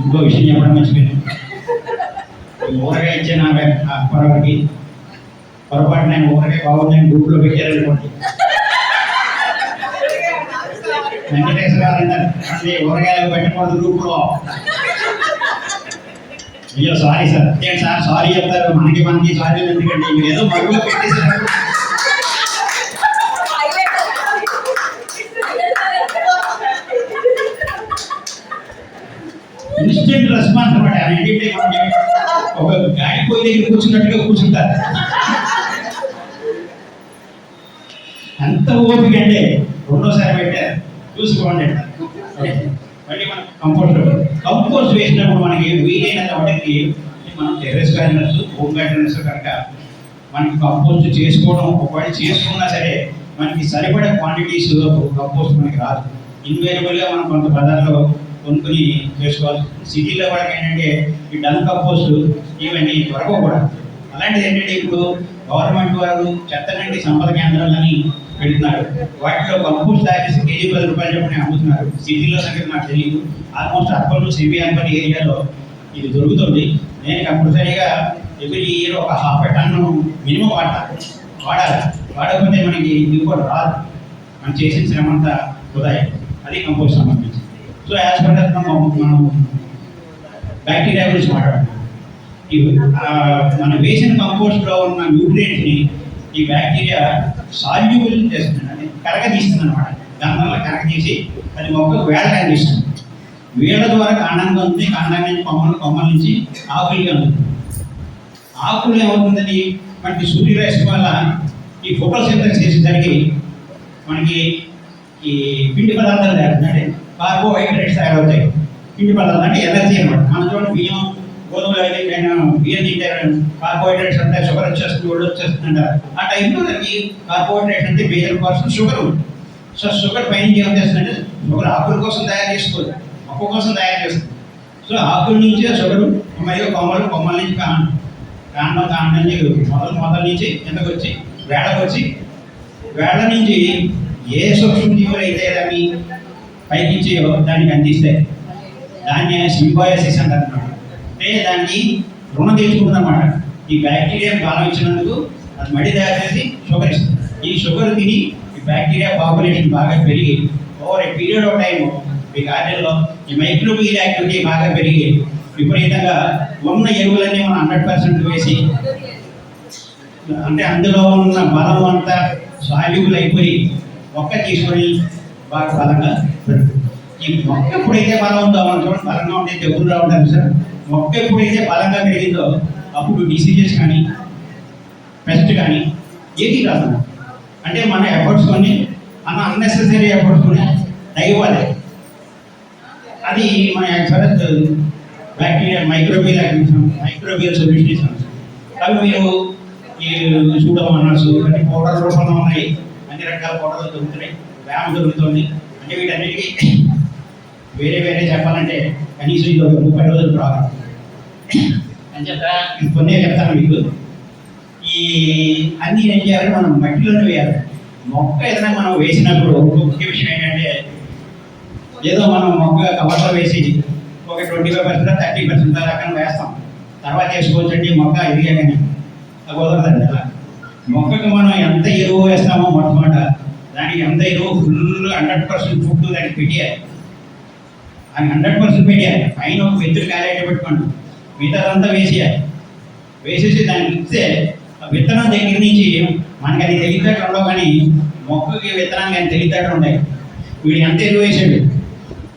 ఇంకో విషయం చెప్పడం మర్చిపోయాను. ఊరగా ఊరగాయ ఇచ్చే నా పొరవకి పొరపాటు నేను ఊరగాయ బాగుందని గ్రూప్లో పెట్టారనుకోండి. వెంకటేశ్వర గారు అంటే ఊరగాయలు పెట్టకూడదు గ్రూప్లో. అయ్యో సారీ. సార్ సార్ సారీ చెప్తారు. మనకి మనకి సారీ ఎందుకంటే ఏదో మరుగులో పెట్టేసారు రెస్పాన్స్ అనమాట ఏంటంటే ఒక దగ్గర కూర్చున్నట్టుగా కూర్చుంటారు అంత ఓపిక అంటే రెండోసారి పెట్టారు చూసుకోండి మళ్ళీ మనం కంపోస్ట్ కంపోస్ట్ వేసినప్పుడు మనకి వీలైనంత వాటికి మనం టెర్రస్ గార్డెనర్స్ హోమ్ గార్డెనర్స్ కనుక మనకి కంపోస్ట్ చేసుకోవడం ఒకవేళ చేసుకున్నా సరే మనకి సరిపడే క్వాంటిటీస్ కంపోస్ట్ మనకి రాదు ఇన్వేరియబుల్గా మనం కొంత పదార్థాలు కొనుక్కొని చేసుకోవాలి. సిటీలో కూడా ఏంటంటే ఈ డన్ కంపోస్ట్ ఇవన్నీ దొరకవు కూడా. అలాంటిది ఏంటంటే ఇప్పుడు గవర్నమెంట్ వారు చెత్త నుండి సంపద కేంద్రాలని పెడుతున్నారు. వాటిలో కంపోస్ట్ తయారు చేసి కేజీ పది రూపాయలు చెప్పని అమ్ముతున్నారు. సిటీలో సంగతి నాకు తెలియదు ఆల్మోస్ట్ అర్బన్ సిబి అర్బన్ ఏరియాలో ఇది దొరుకుతుంది. నేను కంపల్సరీగా ఎవ్రీ ఇయర్ ఒక హాఫ్ టన్ను మినిమం వాడతాను వాడాలి. వాడకపోతే మనకి ఇంకోటి రాదు. మనం చేసిన శ్రమంతా అంతా అది కంపోస్ట్ సంబంధించి. సో యాజ్ పర్ మనం మనం బ్యాక్టీరియా గురించి మాట్లాడుతున్నాం ఈ మనం వేసిన కంపోస్ట్లో ఉన్న న్యూట్రియంట్ని ఈ బ్యాక్టీరియా సాల్యూబుల్ చేస్తుంది అది కరగదీస్తుంది అనమాట దాని వల్ల కరగదీసి అది మొక్కకు వేళ కనిపిస్తుంది. వేళ్ళ ద్వారా కాండంగా కలుగుతుంది కాండం నుంచి కొమ్మలు కొమ్మల నుంచి ఆకులు కలుగుతుంది ఆకులు ఏమవుతుందని మనకి సూర్యరశ్మి వల్ల ఈ ఫోటోసింథసిస్ జరిగి మనకి ఈ పిండి పదార్థాలు లేకుండా అంటే కార్బోహైడ్రేట్స్ తయారవుతాయి పిండి పదార్థాలు అంటే ఎనర్జీ అనమాట మన చూడండి బియ్యం గోధుమలు అయితే బియ్యం తింటే కార్బోహైడ్రేట్స్ అంటే షుగర్ వచ్చేస్తుంది ఒళ్ళు వచ్చేస్తుంది అంటారు ఆ టైంలో దానికి కార్బోహైడ్రేట్స్ అంటే మేజర్ పర్సన్ షుగర్ ఉంటుంది సో షుగర్ పైన ఏం చేస్తుందంటే షుగర్ ఆకుల కోసం తయారు చేసుకోదు. మొక్క కోసం తయారు చేస్తుంది. సో ఆకుల నుంచి షుగర్ మరియు కొమ్మలు కొమ్మల నుంచి కాండం కాండం కాండం నుంచి మొదలు మొదల నుంచి కిందకు వచ్చి వేడకు వచ్చి వేళ్ళ నుంచి ఏ సూక్ష్మజీవులు అయితే దాన్ని పైకించి దానికి అందిస్తే దాన్ని సింబాయసిస్ అంటారు అన్నమాట. అంటే దాన్ని రుణం తీర్చుకుంటుందన్నమాట ఈ బ్యాక్టీరియా బాగా ఇచ్చినందుకు అది మడి తయారు చేసి షుగర్ ఇస్తుంది ఈ షుగర్ తిని ఈ బ్యాక్టీరియా పాపులేషన్ బాగా పెరిగి over a period of time ఈ గార్డెన్లో ఈ మైక్రోబియల్ యాక్టివిటీ బాగా పెరిగి విపరీతంగా ఉన్న ఎరువులన్నీ మనం హండ్రెడ్ పర్సెంట్ వేసి అంటే అందులో ఉన్న బలం అంతా సాల్యూబుల్ అయిపోయి మొక్క తీసుకొని బాగా బలంగా ఈ మొక్క ఎప్పుడైతే బలం ఉందో మనం చూడండి బలంగా ఉంటే తెగులు ఉంటారు సార్ మొక్క ఎప్పుడైతే బలంగా పెరిగిందో అప్పుడు డిసీజెస్ కానీ పెస్ట్ కానీ ఏది రాదు. అంటే మన ఎఫర్ట్స్ కొన్ని మన అన్నెసెసరీ ఎఫర్ట్స్ కొన్ని తగ్గిపోలే అది మన actual bacteria microbial microbial solution అవి మీరు ఈ చూడమన్నాసు అంటే పౌడర్ రూపంలో ఉన్నాయి. అన్ని రకాల పౌడర్లు దొరుకుతున్నాయి. వ్యాయామం దొరుకుతుంది. అంటే వీటన్నిటికీ వేరే వేరే చెప్పాలంటే కనీసం ఇది ఒక ముప్పై రోజులు ప్రాబ్లం. అని చెప్పా కొన్నే చెప్తాను మీకు. ఈ అన్ని ఏం చేయాలి మనం మట్టిలోనే వేయాలి. మొక్క ఏదైనా మనం వేసినప్పుడు ముఖ్య విషయం ఏంటంటే ఏదో మనం మొక్క కవర్లో వేసి ఒక twenty five percent thirty percent దాకా వేస్తాం. తర్వాత వేసుకోవచ్చండి మొక్క ఇది కానీ అది కుదరదండి అలా. మొక్కకు మనం ఎంత ఎరువు వేస్తామో మొట్టమొదట దానికి ఎంత ఎరువు ఫుల్ హండ్రెడ్ పర్సెంట్ ఫుడ్ దానికి పెట్టారు. అది హండ్రెడ్ పర్సెంట్ పెట్టారు. పైన ఒక వెత్తులు కాలేట పెట్టుకోండి. మిగతాదంతా వేసేయాలి. వేసేసి దానికి ఇస్తే ఆ విత్తనం దగ్గర నుంచి మనకి అది తెలివితేటలు ఉండవు కానీ మొక్కకి విత్తనానికి అని తెలివితేటలు ఉన్నాయి వీడు ఎంత ఎరువు వేసాడు?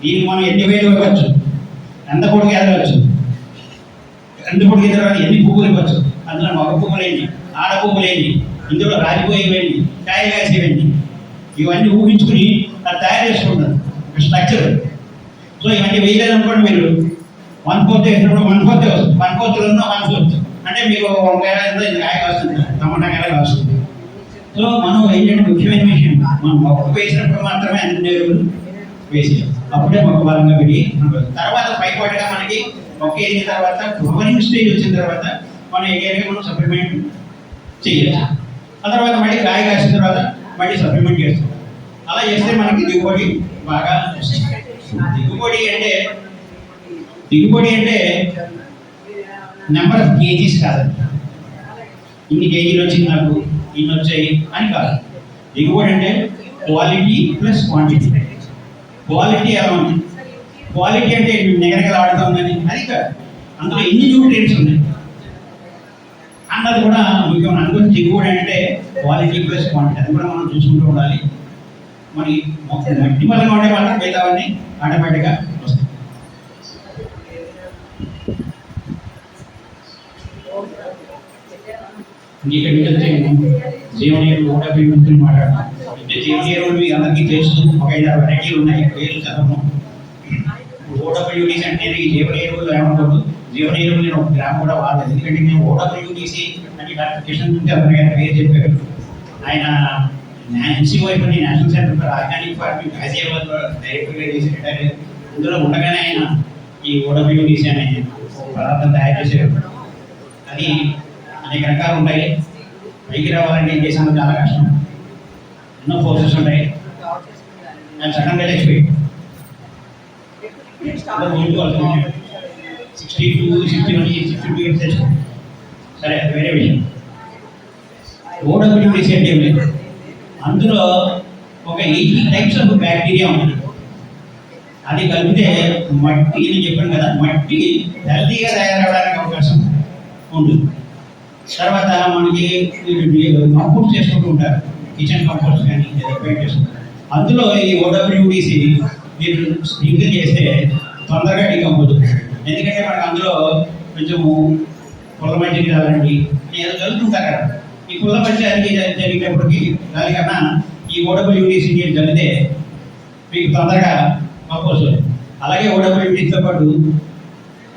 దీనికి మనం ఎన్ని వేలు ఇవ్వచ్చు? ఎంత పొడికి ఎదగవచ్చు ఎంత పొడికి ఎదగాలి ఎన్ని పువ్వులు ఇవ్వచ్చు? అందులో మగ పువ్వులేంటి? ఆడ పువ్వులేంటి? ఇందులో రాలిపోయేవేంటి కాయలు కాసేవేంటి ఇవన్నీ ఊహించుకుని అది తయారు చేసుకుంటారు స్ట్రక్చర్ సో ఇవన్నీ వేయలేదు అనుకోండి మీరు. వన్ ఫోర్త్ వేసినప్పుడు వన్ ఫోర్త్ వస్తుంది. వన్ ఫోర్త్ ఉన్న వన్ ఫోర్త్ అంటే మీకు వంకాయ ఇది కాయ వస్తుంది టమాటా కాయ వస్తుంది సో మనం ఏంటంటే ముఖ్యమైన విషయం మనం మొక్క వేసినప్పుడు మాత్రమే అన్ని ఎరువులు వేసి అప్పుడే మొక్క బలంగా పెరిగి తర్వాత పైపాటుగా మనకి మొక్క వేసిన తర్వాత గ్రోవరింగ్ స్టేజ్ వచ్చిన తర్వాత మన ఏరియాకి మనం సప్లిమెంట్ చేయాలి ఆ తర్వాత మళ్ళీ కాయ కాసిన తర్వాత మళ్ళీ సప్లిమెంట్ చేస్తాం. అలా చేస్తే మనకి దిగుబడి బాగా దిగుబడి అంటే దిగుబడి అంటే నెంబర్ ఆఫ్ కేజీస్ కాదు. ఇన్ని కేజీలు వచ్చింది నాకు ఇన్ని వచ్చాయి అని కాదు. దిగుబడి అంటే క్వాలిటీ ప్లస్ క్వాంటిటీ క్వాలిటీ ఎలా ఉంది? క్వాలిటీ అంటే నిగరగల ఆడుతుందని అది కాదు. అందులో ఎన్ని న్యూట్రియంట్స్ ఉన్నాయి? అన్నది కూడా ముఖ్యం అందుకని దిగుబడి అంటే క్వాలిటీ ప్లస్ క్వాంటిటీ అది కూడా మనం చూసుకుంటూ ఉండాలి. మరి మట్టి బలంగా ఉండే వాళ్ళకి మిగతావన్నీ ఆటోమేటిక్గా వస్తాయి. ఇక్కడ నుంచి జీవనీయులు కూడా గురించి మాట్లాడతాం జీవనీయులు మీకు అందరికీ తెలుసు. ఒక ఐదు ఆరు వెరైటీలు ఉన్నాయి. పేర్లు చదవను? అంటే ఈ జీవనీయులు ఏమనుకోదు జీవనీయులు నేను ఒక గ్రామ్ కూడా వాడలేదు ఎందుకంటే మేము నేను ఓడబ్ల్యూడీసీ అని డాక్టర్ కిషన్ నుంచి అతను గారి పేరు చెప్పారు ఆయన Nancy wife National Centre for Organic Farming Hyderabad డైరెక్టర్గా చేసి రిటైర్ ఇందులో ఉండగానే ఆయన ఈ ఓడబ్ల్యూడీసీ అనే ఒక పదార్థం తయారు చేశారు. అది అనేక రకాలు ఉంటాయి. పైకి రావాలంటే ఏం చేసాము చాలా కష్టం. ఎన్నో ఫోర్సెస్ ఉంటాయి. నేను సడన్గా లేచిపోయి sixty two sixty one sixty two సరే వేరే విషయం. ఓడబ్ల్యూటీసీ అంటే ఏం లేదు. అందులో ఒక ఎయిటీ టైప్స్ ఆఫ్ బ్యాక్టీరియా ఉంది. అది కలిపితే మట్టి అని చెప్పాను కదా మట్టి హెల్తీగా తయారవడానికి అవకాశం ఉంటుంది. తర్వాత మనకి కంపోస్ట్ చేసుకుంటూ ఉంటారు. కిచెన్ కంపోస్ట్ కానీ పెయింట్ చేసుకుంటారు అందులో ఈ ఓడబ్ల్యూడిసి మీరు స్ప్రింకిల్ చేస్తే తొందరగా డీకంపోజ్ అవుతుంది ఎందుకంటే మనకు అందులో కొంచెము కుల మధ్య కావాలండి ఏదో జరుగుతుంటారు కదా ఈ కుల మధ్య అది జరిగేటప్పటికి దానికన్నా ఈ ఓడబ్ల్యూడిసి మీరు చదివితే మీకు తొందరగా కంపోజ్ అలాగే ఓడబ్ల్యూడిసితో పాటు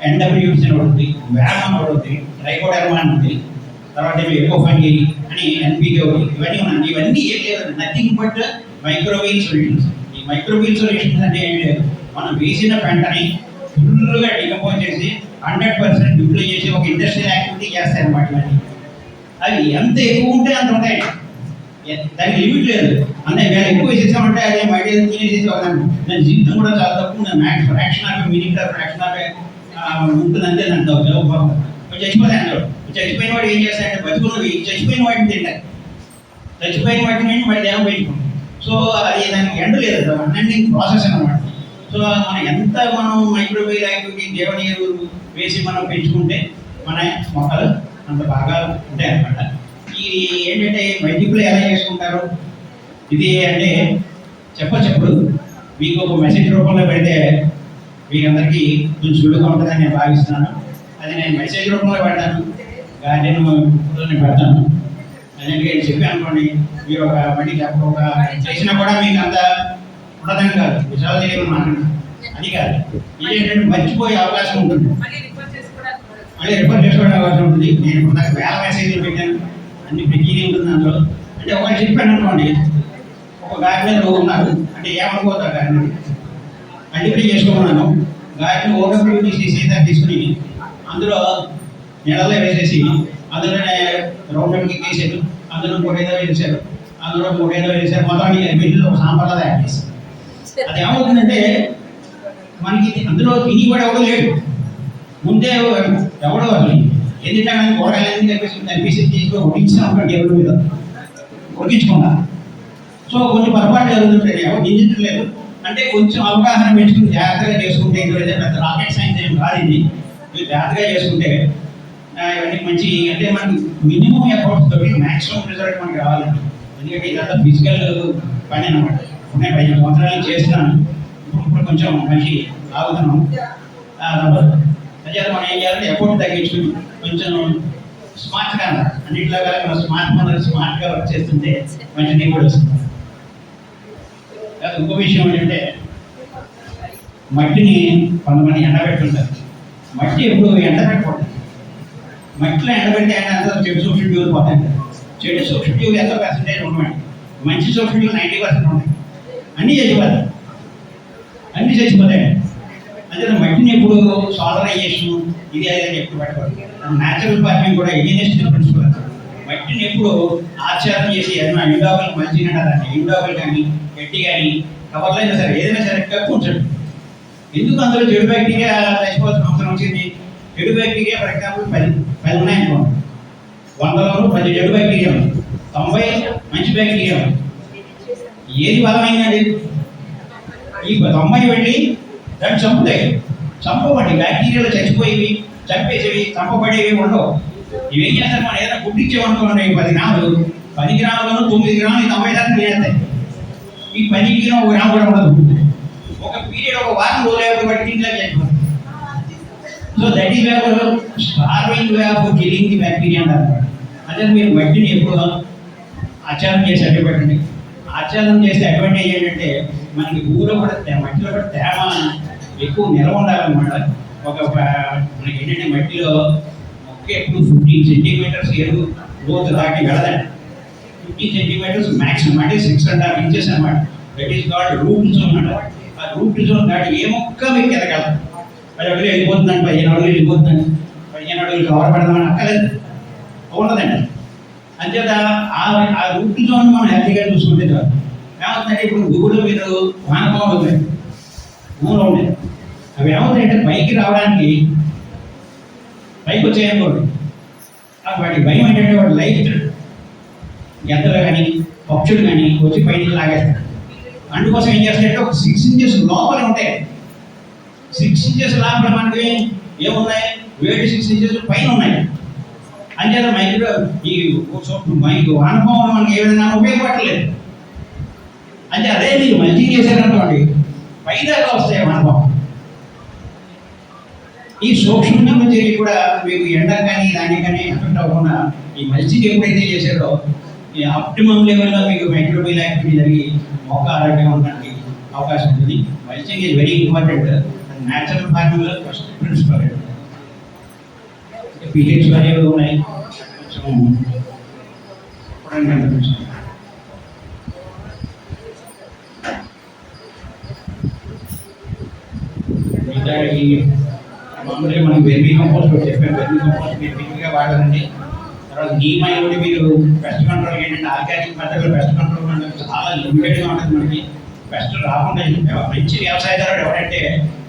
ఎన్డబ్ల్యూసి అని ఉంటుంది వ్యామ్ ఉంటుంది ట్రైకోడర్మా అని ఉంది. తర్వాత ఏమో ఫంగి అని ఎన్పీకే ఒకటి. ఇవన్నీ ఉన్నాయి ఇవన్నీ ఏం లేదు నథింగ్ బట్ మైక్రోవేవ్ సొల్యూషన్స్ ఈ మైక్రోవేవ్ సొల్యూషన్స్ అంటే ఏం లేదు. మనం వేసిన వెంటనే ఫుల్గా డికంపోజ్ చేసి హండ్రెడ్ పర్సెంట్ డిప్లో చేసి ఒక ఇండస్ట్రియల్ యాక్టివిటీ చేస్తాయి అన్నమాట ఇవన్నీ అవి ఎంత ఎక్కువ ఉంటే అంత ఉంటాయి. దానికి లిమిట్ లేదు. అంటే వేళ ఎక్కువ చేసామంటే అదే మైడియా తినేసేసి నేను జీవితం కూడా చాలా తక్కువ నేను max fraction of meaning fraction of ఉంటుందంటే నన్ను నాకు జవాబు చచ్చిపోతాయి అందులో చచ్చిపోయిన వాడు ఏం చేస్తాడంటే బతుకున్నవి చచ్చిపోయిన వాటిని తింటారు చచ్చిపోయిన వాటిని వాడి దేహం పెట్టుకుంటాం సో అది దానికి ఎండ లేదు అన్నీ ప్రాసెస్ అన్నమాట. సో మనం ఎంత మనం మైక్రోవేవ్ యాక్టివిటీ దేవనీరు వేసి మనం పెంచుకుంటే మన మొక్కలు అంత బాగా ఉంటాయి ఇది ఏంటంటే వైద్యులు ఎలా చేసుకుంటారు? ఇది అంటే చెప్పచ్చప్పుడు మీకు ఒక మెసేజ్ రూపంలో పెడితే మీకందరికీ కొంచెం సులువుగా ఉంటుందని నేను భావిస్తున్నాను. అది నేను మెసేజ్ రూపంలో పెడతాను. గార్డెన్ నేను పెడతాను. అదే చెప్పి అనుకోండి మీరు ఒక మళ్ళీ ఒక చేసినా కూడా మీకు అంత ఉండదని కాదు విషయాలు మాట్లాడు అది కాదు. ఇది ఏంటంటే మర్చిపోయే అవకాశం ఉంటుంది. మళ్ళీ రిపోర్ట్ చేసుకోవడం అవకాశం ఉంటుంది నేను ఇప్పుడు నాకు వేల మెసేజ్లు పెట్టాను. అన్ని ప్రతిదీ ఉంటుంది అందులో అంటే ఒక చెప్పాను అనుకోండి. ఒక గార్డెనర్ ఉన్నారు అంటే ఏమనుకోతారు గార్డెనర్ మల్టిప్లై చేసుకోమన్నాను. గార్డెన్ ఓడబ్ల్యూ తీసి సీతా తీసుకుని అందులో నీళ్ళలో వేసేసి అందులోనే రౌండ్ అప్కి వేసారు అందులో మూడేదో వేసారు అందులో మూడేదో వేసారు మొత్తానికి సాంబార్లో తయారు చేశారు అది ఏమవుతుందంటే మనకి ఇది అందులో తిని కూడా ఎవడో లేడు. ముందే ఎవడో అది ఎందుకంటే కూరగాయలు ఎందుకు కనిపిస్తుంది కనిపిస్తుంది తీసుకొని ఉడికించిన ఒక టేబుల్ మీద ఉడికించుకున్నా సో కొంచెం పొరపాటు జరుగుతుంటాయి. ఎవరు నిందించలేదు అంటే కొంచెం అవగాహన పెంచుకుని జాగ్రత్తగా చేసుకుంటే ఇది పెద్ద రాకెట్ సైన్స్ ఏం కాదు ఇది. మీరు జాగ్రత్తగా చేసుకుంటే ఇవన్నీ మంచి అంటే మనకి మినిమం ఎఫర్ట్స్ తోటి మాక్సిమం రిజల్ట్ మనకి రావాలండి. ఎందుకంటే ఇదంతా ఫిజికల్ పని అనమాట నేను పది సంవత్సరాలు చేస్తున్నాను ఇప్పుడు కొంచెం మంచి ఆగుతున్నాం. అదే మనం ఏం చేయాలంటే ఎఫోర్ట్ తగ్గించుకుని కొంచెం స్మార్ట్గా అన్నింటిలాగా మనం స్మార్ట్ ఫోన్ స్మార్ట్గా వర్క్ చేస్తుంటే మంచి దిగుబడి వస్తుంది. ఇంకో విషయం ఏంటంటే మట్టిని కొంతమంది ఎండబెట్టుంటారు. మట్టి ఎప్పుడు ఎండబెట్టకూడదు మట్టిలో ఎండబెట్టి ఆయన చెడు సూక్ష్మ జీవులు పోతాయి చెడు సూక్ష్మ జీవులు ఎంత పర్సెంటేజ్ ఉన్నాయి మంచి సూక్ష్మ జీవులు నైంటీ పర్సెంట్ ఉన్నాయి అన్నీ చచ్చిపోతాయి అన్నీ చచ్చిపోతాయి అంటే మట్టిని ఎప్పుడు సోలరైజేషన్ ఇది అదే ఎప్పుడు పెట్టకూడదు న్యాచురల్ ఫార్మింగ్ కూడా ఇంజనీర్స్ ప్రిన్సిపల్ మట్టిని ఎప్పుడు ఆచారం చేసి ఏదైనా ఎండాకులు మంచి ఉండాలంటే ఎండాకులు కానీ గట్టి కానీ కవర్లైనా సరే ఏదైనా సరే కప్పు ఉంచండి. ఎందుకు అందులో చెడు బ్యాక్టీరియా చచ్చిపోవాల్సిన అవసరం వచ్చింది? చెడు బ్యాక్టీరియా ఫర్ ఎగ్జాంపుల్ పది పది ఉన్నాయనుకోండి. వందలో పది చెడు బ్యాక్టీరియా ఉంది తొంభై మంచి బ్యాక్టీరియా ఉంది ఏది బలమైందండి ఈ తొంభై వెళ్ళి దాన్ని చంపుతాయి. చంపబడి బ్యాక్టీరియాలు చచ్చిపోయేవి చంపేసేవి చంపబడేవి ఉండవు. ఇవేం చేస్తారు? మనం ఏదైనా గుడ్డిచ్చేమనుకోండి పది గ్రాములు. పది గ్రాములను తొమ్మిది గ్రాములు తొంభై శాతం చేస్తాయి ఈ పది గ్రాము ఒక గ్రాము కూడా ఉండదు. ఒక పీరియడ్ ఒక వారం రోజులు బట్టి ఇంట్లో చచ్చిపోతుంది so that is vapour starving way of killing the bacteria అంటారు. అంటే మీరు మట్టిని ఎప్పుడు ఆచారం చేసి అడ్డుపెట్టండి ఆచారం చేసే అడ్వాంటేజ్ ఏంటంటే మనకి ఊరో కూడా మట్టిలో కూడా తేమ ఎక్కువ నిల్వ ఉండాలన్నమాట. ఒక మనకి ఏంటంటే మట్టిలో మొక్క ఎప్పుడు ఫిఫ్టీన్ సెంటీమీటర్స్ ఎరువు లోతు దాటి వెళ్ళదండి. ఫిఫ్టీన్ సెంటీమీటర్స్ మ్యాక్సిమం అంటే సిక్స్ అండ్ హాఫ్ ఇంచెస్ అనమాట that is called root zone అనమాట ఆ రూట్ జోన్ దాటి ఏ మొక్క మీకు ఎదగలదు పది అడుగులు వెళ్ళిపోతుందండి పదిహేను అడుగులు వెళ్ళిపోతుందండి. పదిహేను అడుగులు కవర్ పెడదామని అక్కలేదు ఉండదండి అంచేత ఆ ఆ రూట్ జోన్ మనం హ్యాపీగా చూసుకుంటే కాదు ఏమవుతుందంటే ఇప్పుడు గుగుడు మీరు వానపాములు ఉన్నాయి భూమిలో ఉన్నాయి అవి ఏమవుతాయంటే పైకి రావడానికి పైకి వచ్చాయనుకోండి వాటి భయం ఏంటంటే వాటి లైట్ గెద్దలు కానీ పక్షులు కానీ వచ్చి పైన లాగేస్తాడు అందుకోసం ఏం చేస్తాడంటే ఒక సిక్స్ ఇంచెస్ లోపల ఉంటాయి. సిక్స్ ఇంచెస్ లోపల మనకి ఏమున్నాయి? వేడి సిక్స్ ఇంచెస్ పైన ఉన్నాయి. అంటే మైక్రో ఈ మైండ్ అనుభవం మనకి ఏ విధంగా ఉపయోగపడలేదు అంటే అదే మీరు మంచి చేశారనుకోండి పైదాకా వస్తాయి అనుభవం. ఈ సూక్ష్మంగా చేరి కూడా మీకు ఎండ కానీ దాని కానీ ఎఫెక్ట్ అవ్వకుండా ఈ మల్చింగ్ ఎప్పుడైతే చేశారో ఈ ఆప్టిమం లెవెల్లో మీకు మైక్రోబిల్ యాక్టివిటీ జరిగి మొక్క ఆరోగ్యం ఉండడానికి అవకాశం ఉంటుంది. Mulching is very important. Natural ఫార్మింగ్లో first principle pH అనేవి ఉన్నాయి కొంచెం మిగతా ఈ మామూలుగా మనం వెర్మీ కంపోస్ట్ చెప్పాం. వెర్మీ కంపోస్ట్ మీరు బిగ్గా వాడాలండి తర్వాత నీమ్ అయి మీరు పెస్ట్ కంట్రోల్ ఏంటంటే ఆర్గానిక్ పద్ధతిలో పెస్ట్ కంట్రోల్ అనేది చాలా లిమిటెడ్గా ఉంటుంది మనకి. పెస్ట్ రాకుండా మంచి వ్యవసాయదారుడు ఎవరంటే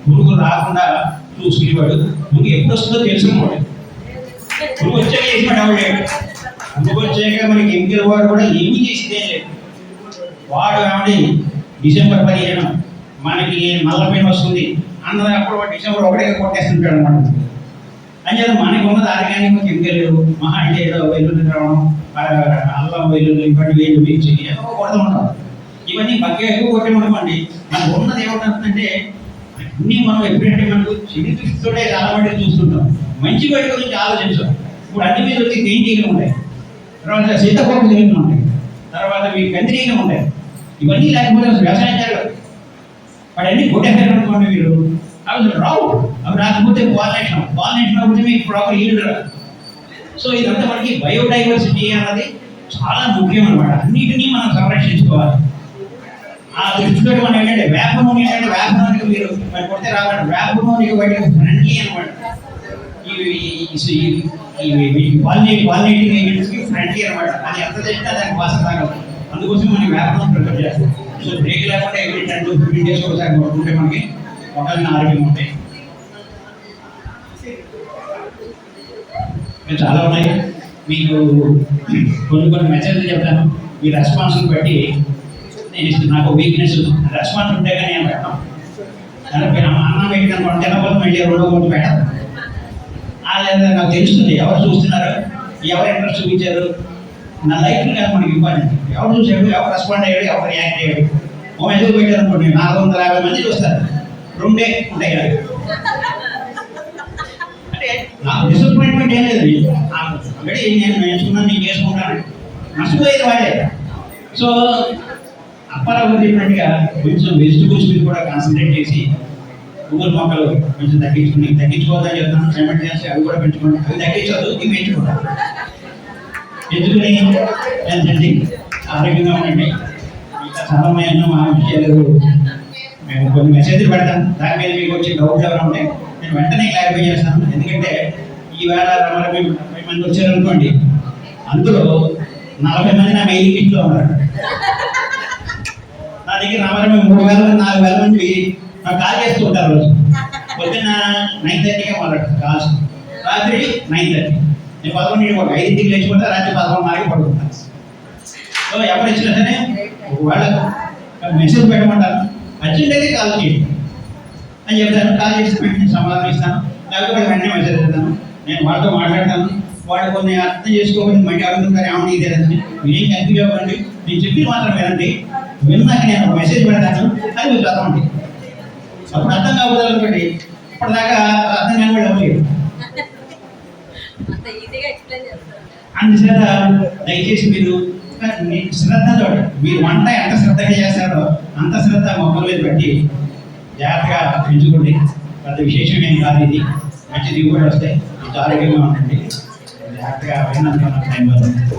పురుగు రాకుండా చూసుకునేవాడు. పురుగు ఎప్పుడు వస్తుందో తెలుసుకునేవాడు. నువ్వు వచ్చాక చేసినాడు ఆవిడ పురుగు వచ్చాక మనకి ఎంగిల్ వారు కూడా ఏమి చేసిందే లేదు. వాడు ఆవిడ డిసెంబర్ పదిహేను మనకి నల్లపైన వస్తుంది. అన్నది అప్పుడు వాడు డిసెంబర్ ఒకటే కొట్టేస్తుంటాడు అనమాట అంచేత మనకి ఉన్నది ఆర్గానిక్ కెమికల్ మహా అంటే ఏదో వెల్లుల్లి రావడం అల్లం వెల్లుల్లి ఇవన్నీ వేలు వేయించి ఏదో కొడుతూ ఉంటాం. ఇవన్నీ బగ్గే ఎక్కువ కొట్టే ఉండమండి మనకు ఉన్నది ఏమంటుందంటే అన్నీ మనం ఎప్పుడంటే మనకు చెడు దృష్టితోనే చాలా చూస్తుంటాం. మంచి వైపు గురించి ఆలోచించాం. ఇప్పుడు అన్ని మీద వచ్చి తేనీలు ఉంటాయి. తర్వాత సీతాకోక తేనీలు ఉంటాయి. తర్వాత మీ కందిరీలు ఉంటాయి. ఇవన్నీ లేకపోతే వ్యవసాయం జరగదు. వాడు అన్ని కొట్టేసారు అనుకోండి మీరు. అవి రావు. అవి రాకపోతే పాలినేషన్ పాలినేషన్ అవ్వకపోతే మీకు ప్రాపర్ ఈల్డ్ రాదు సో ఇదంతా మనకి బయోడైవర్సిటీ అన్నది చాలా ముఖ్యం అనమాట అన్నిటినీ మనం సంరక్షించుకోవాలి ఆ దృష్టితో మనం ఏంటంటే వేప నూనె ఏంటంటే వేప మీరు మరి కొడితే రావాలి వేప నూనెకి వాటి ఫ్రెండ్లీ అనమాట ఫ్రెండ్లీ అనమాట అది ఎంత చేసినా దానికి వాసన తాగదు అందుకోసం మనం వేప నూనె ప్రిఫర్ చేస్తాం. సో బ్రేక్ లేకుండా every ten to fifteen days ఒకసారి కొట్టుకుంటే మనకి మొక్కలన్నీ ఆరోగ్యం ఉంటాయి. చాలా ఉన్నాయి. మీకు కొన్ని కొన్ని మెసేజ్లు చెప్తాను. మీ రెస్పాన్స్ని బట్టి నాకు వీక్నెస్ రెస్పాన్స్ ఉంటే కానీ నేను పెడతాం దానికి అమ్మ అన్నం పెట్టిన కొంత తినకపోతే మళ్ళీ రెండో మూడు పెట్టాను లేదా నాకు తెలుస్తుంది ఎవరు చూస్తున్నారు? ఎవరు ఇంట్రెస్ట్ చూపించారు? నా లైఫ్ కానీ మనకి ఇంపార్టెంట్ ఎవరు చూసాడు ఎవరు రెస్పాండ్ అయ్యాడు ఎవరు రియాక్ట్ అయ్యాడు ఓ మెసేజ్ పెట్టారు అనుకోండి? నాలుగు వందల యాభై మంది చూస్తారు. రెండే ఉంటాయి కదా అంటే నాకు డిసప్పాయింట్మెంట్ ఏం లేదు. ఆల్రెడీ నేను నేర్చుకున్నాను నేను చేసుకుంటాను. నష్టపోయేది వాడే సో అప్పారావు చెప్పినట్టుగా కొంచెం వెజిటబుల్స్ మీద కూడా కాన్సన్ట్రేట్ చేసి పువ్వుల మొక్కలు కొంచెం తగ్గించుకుని తగ్గించుకోవద్దని చెప్తాను. సెమెంట్ చేసి అవి కూడా పెంచుకోండి. అవి తగ్గించదు ఇవి పెంచుకోండి. ఎందుకని ఏంటండి ఆరోగ్యంగా ఉండండి. ఇంకా చాలా ఉన్నాయన్న మా విషయాలు మేము కొన్ని మెసేజ్లు పెడతాను. దాని మీద మీకు వచ్చే డౌట్లు ఎవరు ఉంటే నేను వెంటనే క్లారిఫై చేస్తాను. ఎందుకంటే ఈవేళ నలభై ముప్పై మంది వచ్చారనుకోండి అందులో నలభై మంది నా మెయిల్ లిస్ట్లో ఉన్నారు. నా దగ్గర నలభై మూడు వేల మంది నాలుగు వేల మంది నాకు కాల్ చేస్తూ ఉంటారు రోజు. పొద్దున్న నైన్ థర్టీకే మొదలెడతారు కాల్స్ రాత్రి నైన్ థర్టీ నేను పదకొండు ఒక ఐదింటికి లేచిపోతే రాత్రి పదకొండు పదకొండున్నరకి పడుకుంటాను సో ఎవరు ఇచ్చినా సరే ఒకవేళ మెసేజ్ పెట్టమంటారు. అర్జెంట్ అయితే కాల్ చేయండి. అని చెప్తాను. కాల్ చేస్తే వెంటనే సమాధానం ఇస్తాను. లేకపోతే వెంటనే మెసేజ్ పెడతాను. నేను వాళ్ళతో మాట్లాడతాను. వాళ్ళు కొన్ని అర్థం చేసుకోకుండా మళ్ళీ అడుగుతుంటారు ఏమని ఇదే మీరేం కన్ఫ్యూజ్ అవ్వండి నేను చెప్పి మాత్రం వినండి విన్నాక నేను ఒక మెసేజ్ పెడతాను. అది మీరు చదవండి అప్పుడు అర్థం కాకపోతే అనుకోండి ఇప్పటిదాకా అర్థం కాని కూడా అవ్వలేదు అందుచేత దయచేసి మీరు శ్రద్ధతో మీరు వంట ఎంత శ్రద్ధగా చేస్తారో అంత శ్రద్ధ మొక్కల మీద పెట్టి జాగ్రత్తగా పెంచుకోండి. పెద్ద విశేషం ఏం కాదు ఇది. మంచి దిగుబడి వస్తాయి ఆరోగ్యంగా ఉండండి. హ్యాపీగా విన్నందుకు